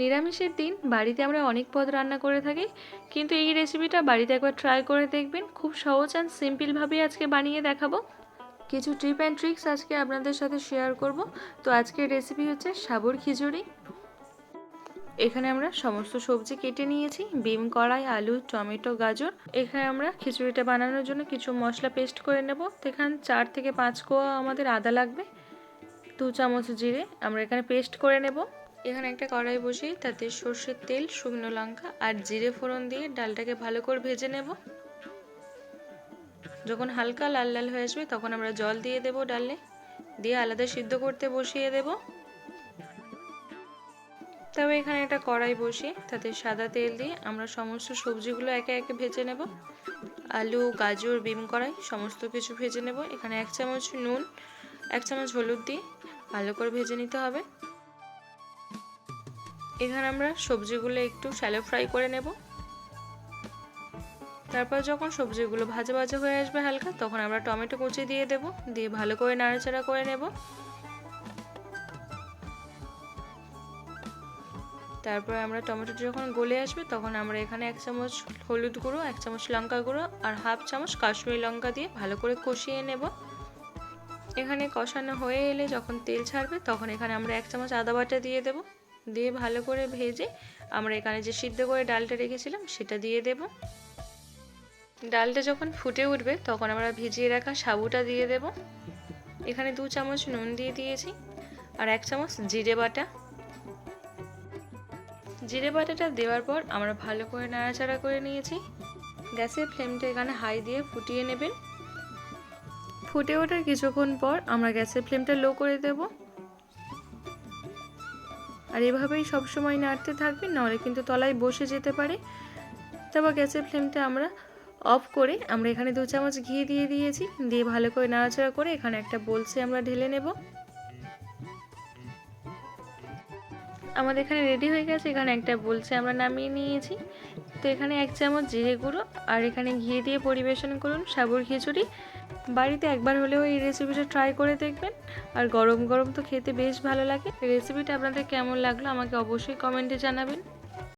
নিরামিষের দিন বাড়িতে আমরা অনেক পদ রান্না করে থাকি, কিন্তু এই রেসিপিটা বাড়িতে একবার ট্রাই করে দেখবেন। খুব সহজ অ্যান্ড সিম্পলভাবেই আজকে বানিয়ে দেখাবো। কিছু ট্রিপ অ্যান্ড ট্রিক্স আজকে আপনাদের সাথে শেয়ার করব। তো আজকের রেসিপি হচ্ছে সাবর খিচুড়ি। এখানে আমরা সমস্ত সবজি কেটে নিয়েছি, বিম, কড়াই, আলু, টমেটো, গাজর। এখানে আমরা খিচুড়িটা বানানোর জন্য কিছু মশলা পেস্ট করে নেব। তো এখানে চার থেকে পাঁচ কোয়া আমাদের আদা লাগবে, দু চামচ জিরে আমরা এখানে পেস্ট করে নেব। এখানে একটা কড়াই বসিয়ে তাতে সর্ষের তেল, শুকনো লঙ্কা আর জিরে ফোড়ন দিয়ে ডালটাকে ভালো করে ভেজে নেব। যখন হালকা লাল লাল হয়ে আসবে তখন আমরা জল দিয়ে দেব ডালে। দিয়ে আলাদা সিদ্ধ করতে বসিয়ে দেব। তবে এখানে একটা কড়াই বসিয়ে তাতে সাদা তেল দিয়ে আমরা সমস্ত সবজিগুলো একে একে ভেজে নেব। আলু, গাজর, বিম কড়াই সমস্ত কিছু ভেজে নেব। এখানে এক চামচ নুন, এক চামচ হলুদ দিয়ে ভালো করে ভেজে নিতে হবে। এখানে আমরা সবজিগুলো একটু শ্যালো ফ্রাই করে নেব। তারপর যখন সবজিগুলো ভাজা ভাজা হয়ে আসবে হালকা, তখন আমরা টমেটো কুচি দিয়ে দেব, দিয়ে ভালো করে নাড়াচাড়া করে নেব। তারপরে আমরা টমেটোটা যখন গলে আসবে, তখন আমরা এখানে এক চামচ হলুদ গুঁড়ো, এক চামচ লঙ্কা গুঁড়ো আর হাফ চামচ কাশ্মীরি লঙ্কা দিয়ে ভালো করে কষিয়ে নেব। এখানে কষানো হয়ে এলে যখন তেল ছাড়বে, তখন এখানে আমরা এক চামচ আদা বাটা দিয়ে দেব। দিয়ে ভালো করে ভেজে আমরা এখানে যে সিদ্ধ করে ডালটা রেখেছিলাম সেটা দিয়ে দেব। ডালটা যখন ফুটে উঠবে তখন আমরা ভিজিয়ে রাখা সাবুটা দিয়ে দেব। এখানে দু চামচ নুন দিয়ে দিয়েছি আর এক চামচ জিরে বাটা। জিরে বাটাটা দেওয়ার পর আমরা ভালো করে নাড়াচাড়া করে নিয়েছি। গ্যাসের ফ্লেমটা এখানে হাই দিয়ে ফুটিয়ে নেবেন। ফুটে ওঠার কিছুক্ষণ পর আমরা গ্যাসের ফ্লেমটা লো করে দেব। আর এভাবেই সবসময় নাড়তে থাকবেন নাহলে কিন্তু তলায় বসে যেতে পারে। তারপর গ্যাসের ফ্লেমটা আমরা অফ করে আমরা এখানে দু চামচ ঘি দিয়ে দিয়েছি। দিয়ে ভালো করে নাড়াচাড়া করে এখানে একটা বলসে আমরা ঢেলে নেব। আমাদের এখানে রেডি হয়ে গেছে, এখানে একটা বলছে আমরা নামিয়ে নিয়েছি। তো এখানে এক চামচ জিরে গুঁড়ো আর এখানে ঘি দিয়ে পরিবেশন করুন, সাবুর খিচুড়ি। বাড়িতে একবার হলেও এই রেসিপিটা ট্রাই করে দেখবেন। আর গরম গরম তো খেতে বেশ ভালো লাগে। রেসিপিটা আপনাদের কেমন লাগল আমাকে অবশ্যই কমেন্টে জানাবেন।